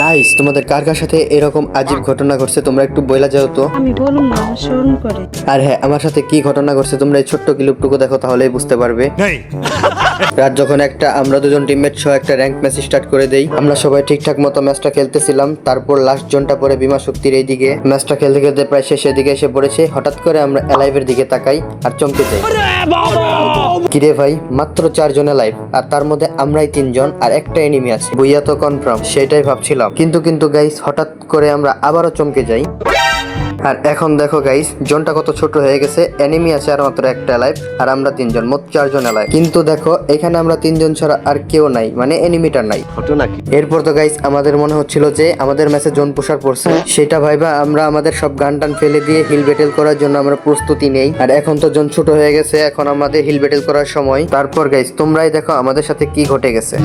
Guys তোমাদের কার কার সাথে এরকম আজীব ঘটনা ঘটছে? তোমরা একটু বইলা যাও তো। আমি বলুন না স্মরণ করে। আর হ্যাঁ আমার সাথে কি ঘটনা ঘটছে তোমরা এই ছোট্ট ক্লিপটুকু দেখো তাহলেই বুঝতে পারবে। রাত যখন একটা আমরা দুজন টিমমেট সহ একটা র্যাঙ্ক ম্যাচ স্টার্ট করে দেই। আমরা সবাই ঠিকঠাক মতো ম্যাচটা খেলতেছিলাম। তারপর লাস্ট জনটা পরে বিমা শক্তির এই দিকে ম্যাচটা খেলতে খেলতে প্রায় শেষের দিকে এসে পড়েছে। হঠাৎ করে আমরা অ্যালাইভের দিকে তাকাই আর চমকে যাই। কিরে ভাই মাত্র চারজন লাইভ আর তার মধ্যে আমরাই তিনজন আর একটা এনিমি আছে। বইয়া তো কনফার্ম সেটাই ভাবছিলাম। কিন্তু কিন্তু গাইস হঠাৎ করে আমরা আবারও চমকে যাই। আর এখন দেখো গাইস জনটা কত ছোট হয়ে গেছে। এনিমি আছে আর মাত্র একটা লাইভ আর আমরা তিনজন মোট চারজন লাইভ কিন্তু দেখো এখানে আমরা তিনজন ছাড়া আর কেউ নাই মানে এনিমিটার নাই। এরপর তো গাইস আমাদের মনে হচ্ছিল যে আমাদের ম্যাচে জোন পোষার পড়ছে। সেটা ভাইবা আমরা আমাদের সব গান টান ফেলে দিয়ে হিল ব্যাটেল করার জন্য আমরা প্রস্তুতি নেই। আর এখন তো জোন ছোট হয়ে গেছে এখন আমাদের হিল ব্যাটেল করার সময়। তারপর গাইস তোমরাই দেখো আমাদের সাথে কি ঘটে গেছে।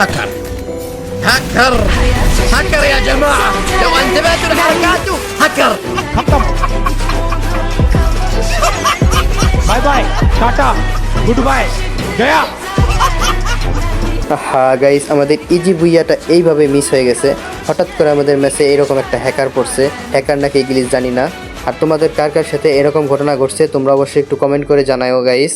هكر هكر هكر يا جماعة لو انتبهتوا لحركاته هكر هكر باي باي تاتا গুড বাই গয়া হ্যাঁ গাইস আমাদের ইজি ভুইয়াটা এইভাবে মিস হয়ে গেছে। হঠাৎ করে আমাদের ম্যাচে এরকম একটা হ্যাকার পড়ছে। হ্যাকার নাকি ইংলিশ জানি না। আর তোমাদের কার কার সাথে এরকম ঘটনা ঘটছে তোমরা অবশ্যই একটু কমেন্ট করে জানাইও গাইস